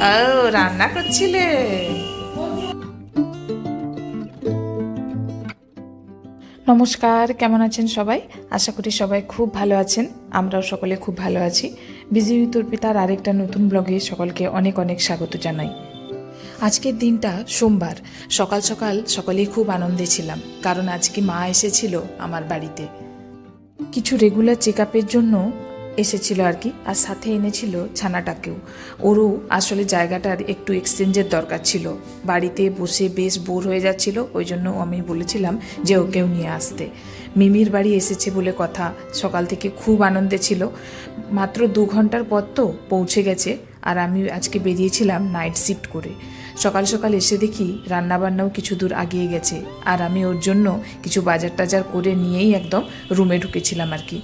ও, রান্না করছিলে? নমস্কার, কেমন আছেন সবাই? আশা করি সবাই খুব ভালো আছেন। আমরাও সকলে খুব ভালো আছি। বিজি পিতার আরেকটা নতুন ব্লগে সকলকে অনেক অনেক স্বাগত জানাই। আজকের দিনটা সোমবার। সকাল সকাল সকলেই খুব আনন্দে ছিলাম, কারণ আজকে মা এসেছিল আমার বাড়িতে। কিছু রেগুলার চেক আপের জন্য এসেছিল আর কি, আর সাথে এনেছিল ছানাটাকেও। ওরও আসলে জায়গাটার একটু এক্সচেঞ্জের দরকার ছিল। বাড়িতে বসে বেশ বোর হয়ে যাচ্ছিল, ওই জন্য আমি বলেছিলাম যে ওকেও নিয়ে আসতে। মিমির বাড়ি এসেছে বলে কথা, সকাল থেকে খুব আনন্দে ছিল। মাত্র দু ঘণ্টার পর তো পৌঁছে গেছে, আর আমি আজকে বেরিয়েছিলাম নাইট শিফট করে। সকাল সকাল এসে দেখি রান্নাবান্নাও কিছু দূর আগিয়ে গেছে। আর আমি ওর জন্য কিছু বাজার টাজার করে নিয়েই একদম রুমে ঢুকেছিলাম আর কি।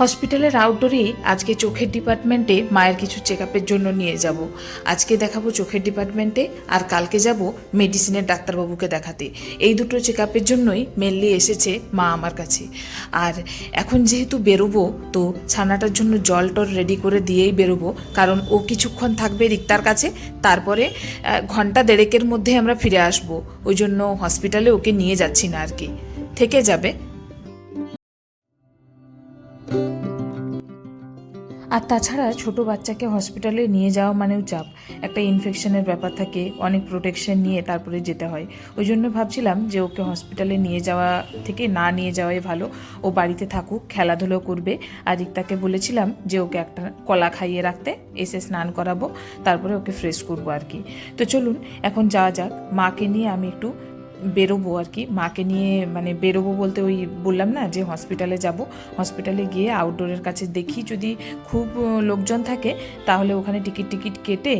হসপিটালের আউটডোরে আজকে চোখের ডিপার্টমেন্টে মায়ের কিছু চেক জন্য নিয়ে যাব। আজকে দেখাবো চোখের ডিপার্টমেন্টে আর কালকে যাব মেডিসিনের ডাক্তারবাবুকে দেখাতে। এই দুটো চেক জন্যই মেনলি এসেছে মা আমার কাছে। আর এখন যেহেতু বেরোবো, তো ছানাটার জন্য জল টল রেডি করে দিয়েই বেরোবো। কারণ ও কিছুক্ষণ থাকবে রিক্তার কাছে, তারপরে ঘণ্টা দেড়েকের মধ্যে আমরা ফিরে আসব। ওই জন্য হসপিটালে ওকে নিয়ে যাচ্ছি না আর কি। থেকে যাবে। আর তাছাড়া ছোট বাচ্চাকে হসপিটালে নিয়ে যাওয়া মানেও চাপ। একটা ইনফেকশনের ব্যাপার থাকে, অনেক প্রোটেকশন নিয়ে তারপরে যেতে হয়। ওই জন্য ভাবছিলাম যে ওকে হসপিটালে নিয়ে যাওয়া থেকে না নিয়ে যাওয়াই ভালো। ও বাড়িতে থাকুক, খেলাধুলো করবে। আর রিক্তাকে বলেছিলাম যে ওকে একটা কলা খাইয়ে রাখতে, এসে স্নান করাবো, তারপরে ওকে ফ্রেশ করব আর কি। তো চলুন, এখন যাওয়া যাক। মাকে নিয়ে আমি একটু বেরোবো আর কি। মাকে নিয়ে মানে বেরোবো বলতে ওই বললাম না যে হসপিটালে যাব। হসপিটালে গিয়ে আউটডোরের কাছে দেখি যদি খুব লোকজন থাকে তাহলে ওখানে টিকিট টিকিট কেটে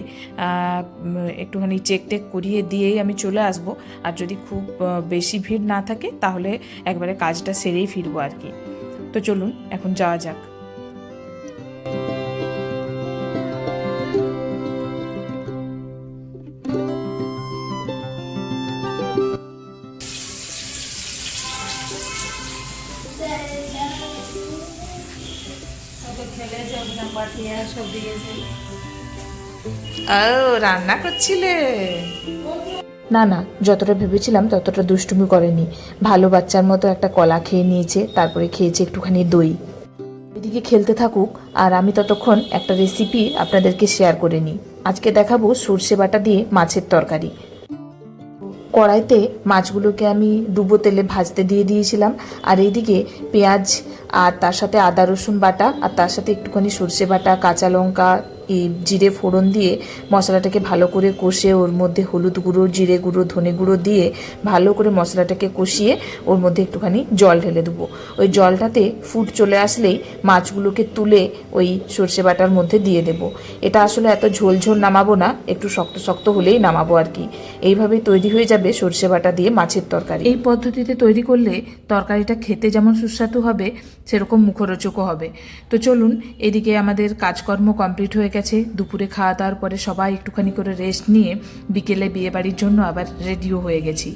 একটুখানি চেক টেক করিয়ে দিয়েই আমি চলে আসব। আর যদি খুব বেশি ভিড় না থাকে তাহলে একবারে কাজটা সেরেই ফিরবো আর কি। তো চলুন, এখন যাওয়া যাক। ও, রান্না করছিলে? না না, যতটা ভেবেছিলাম ততটা দুষ্টুমি করেনি। ভালো বাচ্চার মতো একটা কলা খেয়ে নিয়েছে, তারপরে খেয়েছে একটুখানি দই। এদিকে খেলতে থাকুক, আর আমি ততক্ষণ একটা রেসিপি আপনাদেরকে শেয়ার করে নিই। আজকে দেখাবো সর্ষে বাটা দিয়ে মাছের তরকারি। কড়াইতে মাছগুলোকে আমি ডুবো তেলে ভাজতে দিয়ে দিয়েছিলাম। আর এইদিকে পেঁয়াজ আর তার সাথে আদা রসুন বাটা আর তার সাথে একটুখানি সর্ষে বাটা, কাঁচা লঙ্কা এই জিরে ফোড়ন দিয়ে মশলাটাকে ভালো করে কষে ওর মধ্যে হলুদ গুঁড়ো, জিরে গুঁড়ো, ধনে গুঁড়ো দিয়ে ভালো করে মশলাটাকে কষিয়ে ওর মধ্যে একটুখানি জল ঢেলে দেবো। ওই জলটাতে ফুট চলে আসলেই মাছগুলোকে তুলে ওই সর্ষে বাটার মধ্যে দিয়ে দেবো। এটা আসলে এত ঝোল ঝোল নামাবো না, একটু শক্ত শক্ত হলেই নামাবো আর কি। এইভাবেই তৈরি হয়ে যাবে সর্ষে বাটা দিয়ে মাছের তরকারি। এই পদ্ধতিতে তৈরি করলে তরকারিটা খেতে যেমন সুস্বাদু হবে, সেরকম মুখরোচকও হবে। তো চলুন, এদিকে আমাদের কাজকর্ম কমপ্লিট হয়ে গেছে। দুপুরে খাওয়া দাওয়ার পরে সবাই একটুখানি করে রেস্ট নিয়ে বিকেলে বিয়ে বাড়ির জন্য আবার রেডিও হয়ে গেছি।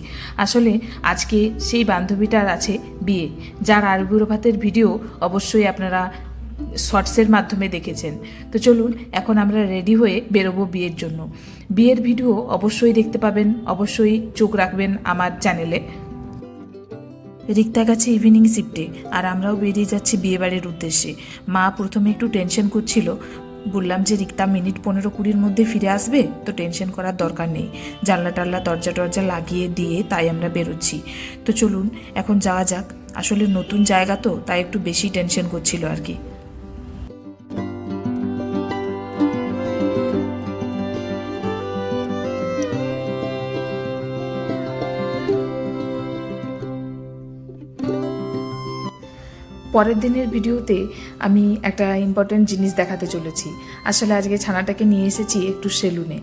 আসলে আজকে সেই বান্ধবীটার আছে বিয়ে, যার আরবুড়ো ভাতের ভিডিও অবশ্যই আপনারা শর্টসের মাধ্যমে দেখেছেন। তো চলুন, এখন আমরা রেডি হয়ে বেরোবো বিয়ের জন্য। বিয়ের ভিডিও অবশ্যই দেখতে পাবেন, অবশ্যই চোখ রাখবেন আমার চ্যানেলে রিক্তা গেছে ইভিনিং শিফটে আর আমরাও বেরিয়ে যাচ্ছি বিয়েবাড়ির উদ্দেশ্যে। মা প্রথমে একটু টেনশন করছিল বললাম যে রিক্তা মিনিট পনেরো কুড়ির মধ্যে ফিরে আসবে? তো টেনশন করার দরকার নেই। জানলা টাল্লা দরজা টরজা লাগিয়ে দিয়ে তাই আমরা বেরোচ্ছি। তো চলুন, এখন যাওয়া যাক। আসলে নতুন জায়গা তো, তাই একটু বেশি টেনশন করছিল আর কি। পরের দিনের ভিডিওতে আমি একটা ইম্পর্ট্যান্ট জিনিস দেখাতে চলেছি। আসলে আজকে ছানাটাকে নিয়ে এসেছি একটু সেলুনে।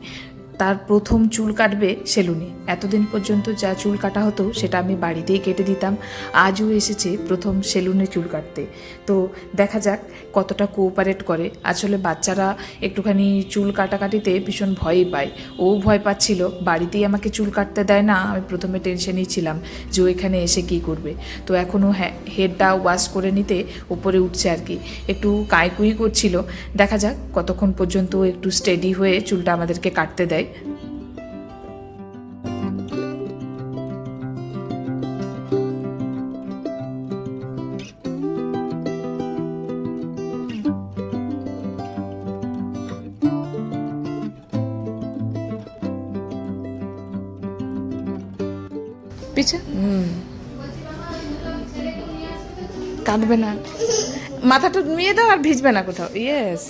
তার প্রথম চুল কাটবে সেলুনে। এতদিন পর্যন্ত যা চুল কাটা হতো সেটা আমি বাড়িতেই কেটে দিতাম। আজও এসেছে প্রথম সেলুনে চুল কাটতে। তো দেখা যাক কতটা কোঅপারেট করে। আসলে বাচ্চারা একটুখানি চুল কাটাকাটিতে ভীষণ ভয়ই পায়। ও ভয় পাচ্ছিল, বাড়িতেই আমাকে চুল কাটতে দেয় না, আমি প্রথমে টেনশনেই ছিলাম যে ও এখানে এসে কী করবে। তো এখনও হ্যাঁ হেডটা ওয়াশ করে নিতে উপরে উঠছে আর কি। একটু কাইকুই করছিল। দেখা যাক কতক্ষণ পর্যন্ত একটু স্টেডি হয়ে চুলটা আমাদেরকে কাটতে দেয়। পিছে? হুম। কাটবে না। মাথাটা নুয়ে দাও আর ভিজবে না কোথাও। Yes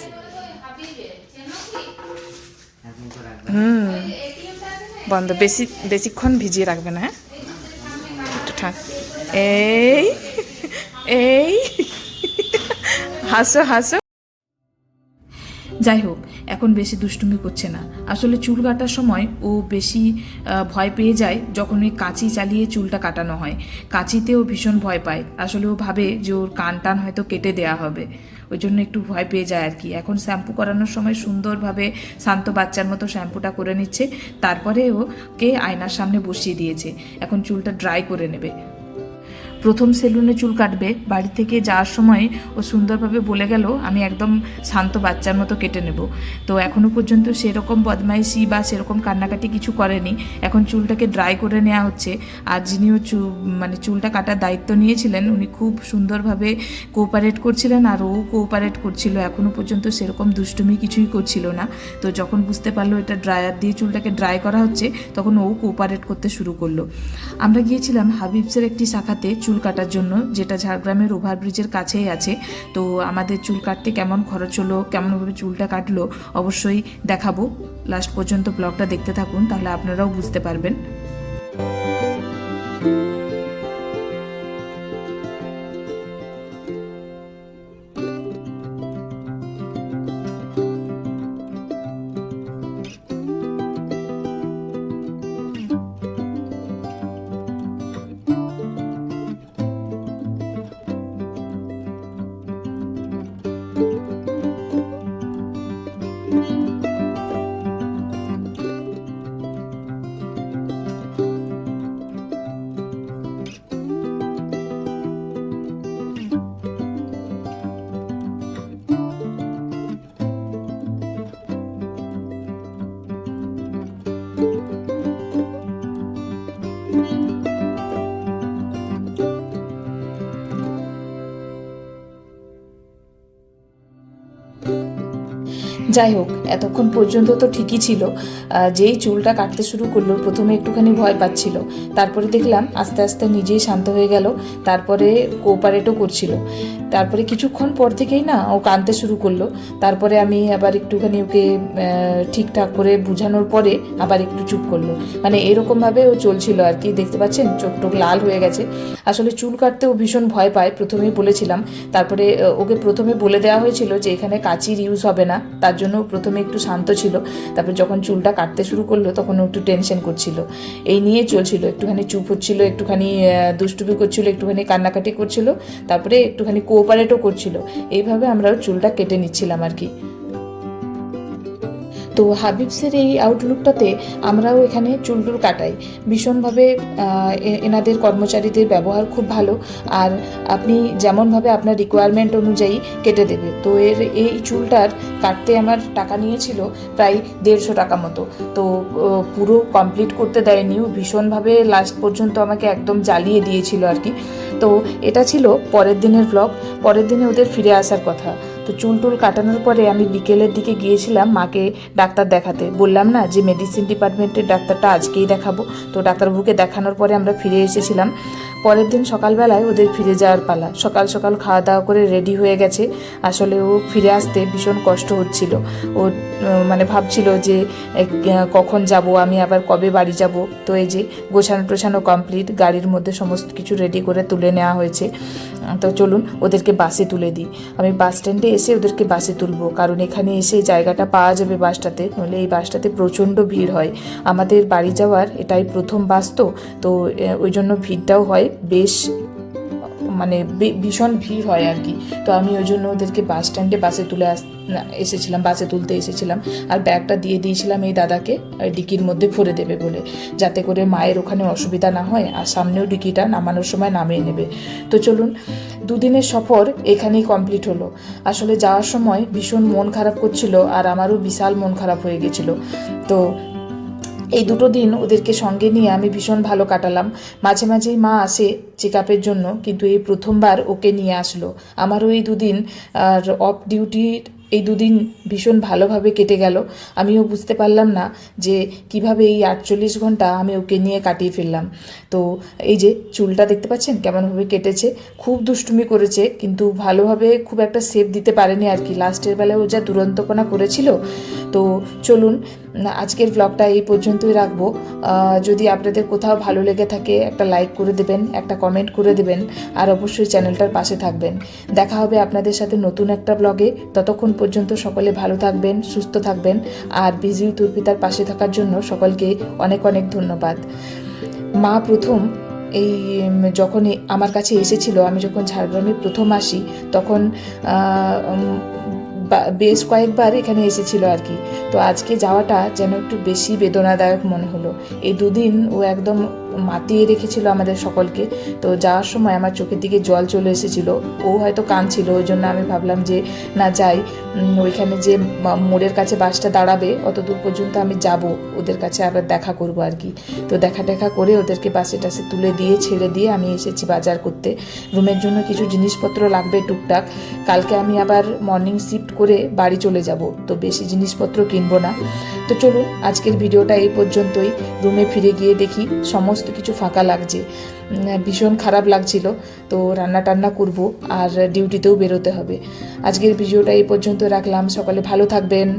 hmm. বন্ধ বেশি বেশিক্ষণ ভিজিয়ে রাখবে না হ্যাঁ? এই এই। হাসো হাসো। যাই হোক এখন বেশি দুষ্টুমি করছে না। আসলে চুল কাটার সময় ও বেশি ভয় পেয়ে যায় যখন ওই কাঁচি চালিয়ে চুলটা কাটানো হয়। কাঁচিতেও ভীষণ ভয় পায়। আসলে ও ভাবে যে ওর কান টান হয়তো কেটে দেয়া হবে। ওই জন্য একটু ভয় পেয়ে যায় আর কি। এখন শ্যাম্পু করানোর সময় সুন্দরভাবে শান্ত বাচ্চার মতো শ্যাম্পুটা করে নিচ্ছে। তারপরে ওকে আয়নার সামনে বসিয়ে দিয়েছে। এখন চুলটা ড্রাই করে নেবে। প্রথম সেলুনে চুল কাটবে, বাড়ি থেকে যাওয়ার সময় ও সুন্দরভাবে বলে গেল, আমি একদম শান্ত বাচ্চার মতো কেটে নেব। তো এখনও পর্যন্ত সেরকম বদমাইশি বা সেরকম কান্নাকাটি কিছু করেনি। এখন চুলটাকে ড্রাই করে নেওয়া হচ্ছে। আর যিনিও চু মানে চুলটা কাটার দায়িত্ব নিয়েছিলেন, উনি খুব সুন্দরভাবে কোঅপারেট করছিলেন আর ও কোঅপারেট করছিল। এখনও পর্যন্ত সেরকম দুষ্টুমি কিছুই করছিল না। তো যখন বুঝতে পারল এটা ড্রায়ার দিয়ে চুলটাকে ড্রাই করা হচ্ছে, তখন ও কোঅপারেট করতে শুরু করল। আমরা গিয়েছিলাম হাবিবসের একটি শাখাতে চুল কাটার জন্য, যেটা ঝাড়গ্রামের ওভারব্রিজের কাছেই আছে। তো আমাদের চুল কাটতে কেমন খরচ হলো কেমনভাবে চুলটা কাটলো, অবশ্যই দেখাবো। লাস্ট পর্যন্ত ব্লগটা দেখতে থাকুন, তাহলে আপনারাও বুঝতে পারবেন। যাই হোক এতক্ষণ পর্যন্ত তো ঠিকই ছিল। যেই চুলটা কাটতে শুরু করল, প্রথমে একটুখানি ভয় পাচ্ছিল। তারপরে দেখলাম আস্তে আস্তে নিজেই শান্ত হয়ে গেল, তারপরে কোঅপারেটও করছিল। তারপরে কিছুক্ষণ পর থেকেই না ও কাঁদতে শুরু করল। তারপরে আমি আবার একটুখানি ওকে ঠিকঠাক করে বোঝানোর পরে আবার একটু চুপ করল। মানে এরকমভাবে ও চলছিল আর কি, দেখতে পাচ্ছেন? চোখ টোক লাল হয়ে গেছে। আসলে চুল কাটতে ও ভীষণ ভয় পায়, প্রথমেই বলেছিলাম। তারপরে ওকে প্রথমে বলে দেওয়া হয়েছিল যে এখানে কাঁচির ইউজ হবে না, তার জন্য প্রথমে একটু শান্ত ছিল, তারপর যখন চুলটা কাটতে শুরু করল তখন একটু টেনশন করছিল। এই নিয়ে চলছিল, একটুখানি চুপ হচ্ছিল, একটুখানি দুষ্টুপি করছিল, একটুখানি কান্নাকাটি করছিল, তারপরে একটুখানি কোঅপারেটও করছিল। এইভাবে আমরাও চুলটা কেটে নিচ্ছিলাম আর কি। তো হাবিবসের এই আউটলুকটাতে আমরাও এখানে চুল টুল কাটাই। ভীষণভাবে এনাদের কর্মচারীদের ব্যবহার খুব ভালো। আর আপনি যেমনভাবে আপনার রিকোয়ারমেন্ট অনুযায়ী কেটে দেবে। তো এর, এই চুলটার কাটতে আমার টাকা নিয়েছিল প্রায় দেড়শো টাকা মতো। তো পুরো কমপ্লিট করতে দেয়নি। ভীষণভাবে লাস্ট পর্যন্ত আমাকে একদম জ্বালিয়ে দিয়েছিল আর কি। তো এটা ছিল পরের দিনের ব্লগ পরের দিনে ওদের ফিরে আসার কথা। তো চুল টুল কাটানোর পরে আমি বিকেলের দিকে গিয়েছিলাম মাকে ডাক্তার দেখাতে। বললাম না যে মেডিসিন ডিপার্টমেন্টের ডাক্তারটা আজকেই দেখাবো। তো ডাক্তারবাবুকে দেখানোর পরে আমরা ফিরে এসেছিলাম। পরের দিন সকালবেলায় ওদের ফিরে যাওয়ার পালা। সকাল সকাল খাওয়া দাওয়া করে রেডি হয়ে গেছে। আসলে ও ফিরে আসতে ভীষণ কষ্ট হচ্ছিল। ও মানে ভাবছিল যে কখন যাব, আমি আবার কবে বাড়ি যাব? তো এই যে গোছানো টোছানো কমপ্লিট গাড়ির মধ্যে সমস্ত কিছু রেডি করে তুলে নেওয়া হয়েছে। তো চলুন, ওদেরকে বাসে তুলে দিই। আমি বাস স্ট্যান্ডে এসে ওদেরকে বাসে তুলবো। কারণ এখানে এসে জায়গাটা পাওয়া যাবে বাসটাতে নইলে এই বাসটাতে প্রচণ্ড ভিড় হয়। আমাদের বাড়ি যাওয়ার এটাই প্রথম বাস তো। তো ওই জন্য ভিড়টাও হয়। বেশ মানে ভীষণ ভিড় হয় আর কি। তো আমি ওই জন্য ওদেরকে বাস স্ট্যান্ডে বাসে তুলে আস এসেছিলাম বাসে তুলতে এসেছিলাম। আর ব্যাগটা দিয়ে দিয়েছিলাম এই দাদাকে ডিকির মধ্যে ভরে দেবে বলে, যাতে করে মায়ের ওখানে অসুবিধা না হয় আর সামনেও ডিকিটা নামানোর সময় নামিয়ে নেবে। তো চলুন, দুদিনের সফর এখানেই কমপ্লিট হলো। আসলে যাওয়ার সময় ভীষণ মন খারাপ করছিল আর আমারও বিশাল মন খারাপ হয়ে গেছিল। তো এই দুটো দিন ওদেরকে সঙ্গে নিয়ে আমি ভীষণ ভালো কাটালাম। মাঝে মাঝেই মা আসে চেক আপের জন্য, কিন্তু এই প্রথমবার ওকে নিয়ে আসলো। আমারও এই দুদিন, আর অফ ডিউটির এই দুদিন ভীষণ ভালোভাবে কেটে গেল। আমিও বুঝতে পারলাম না যে কীভাবে এই আটচল্লিশ ঘণ্টা আমি ওকে নিয়ে কাটিয়ে ফেললাম। তো এই যে চুলটা দেখতে পাচ্ছেন কেমনভাবে কেটেছে, খুব দুষ্টুমি করেছে, কিন্তু ভালোভাবে খুব একটা সেপ দিতে পারেনি আর কি। লাস্টের বেলায় ও যা দুরন্তপনা করেছিল, তো চলুন আজকের ব্লগটা এই পর্যন্তই রাখব। যদি আপনাদের কোথাও ভালো লেগে থাকে, একটা লাইক করে দেবেন, একটা কমেন্ট করে দেবেন, আর অবশ্যই চ্যানেলটার পাশে থাকবেন। দেখা হবে আপনাদের সাথে নতুন একটা ব্লগে ততক্ষণ পর্যন্ত সকলে ভালো থাকবেন, সুস্থ থাকবেন, আর বিজি তুর্পিতার পাশে থাকার জন্য সকলকে অনেক অনেক ধন্যবাদ। মা প্রথম এই যখন আমার কাছে এসেছিল, আমি যখন ঝাড়গ্রামে প্রথম আসি, তখন বেশ কয়েকবার এখানে এসেছিল আর কি। তো আজকে যাওয়াটা যেন একটু বেশি বেদনাদায়ক মনে হলো। এই দুদিন ও একদম মাতিয়ে রেখেছিল আমাদের সকলকে। তো যাওয়ার সময় আমার চোখের দিকে জল চলে এসেছিল। ও হয়তো কাঁদছিল, ওই জন্য আমি ভাবলাম যে, না, যাই। ওইখানে যে মোড়ের কাছে বাসটা দাঁড়াবে, অত দূর পর্যন্ত আমি যাব। ওদের কাছে আবার দেখা করব আর কি। তো দেখা টেখা করে ওদেরকে বাসে টাসে তুলে দিয়ে, ছেড়ে দিয়ে আমি এসেছি বাজার করতে। রুমের জন্য কিছু জিনিসপত্র লাগবে টুকটাক। কালকে আমি আবার মর্নিং শিফট করে বাড়ি চলে যাব। তো বেশি জিনিসপত্র কিনবো না। তো চলুন, আজকের ভিডিওটা এই পর্যন্তই। রুমে ফিরে গিয়ে দেখি সমস্ত কিছু ফাঁকা লাগছে। ভীষণ খারাপ লাগছিল। তো রান্না টান্না করব আর ডিউটিতেও বেরোতে হবে। আজকের ভিডিওটা এই পর্যন্ত রাখলাম। সকালে ভালো থাকবেন।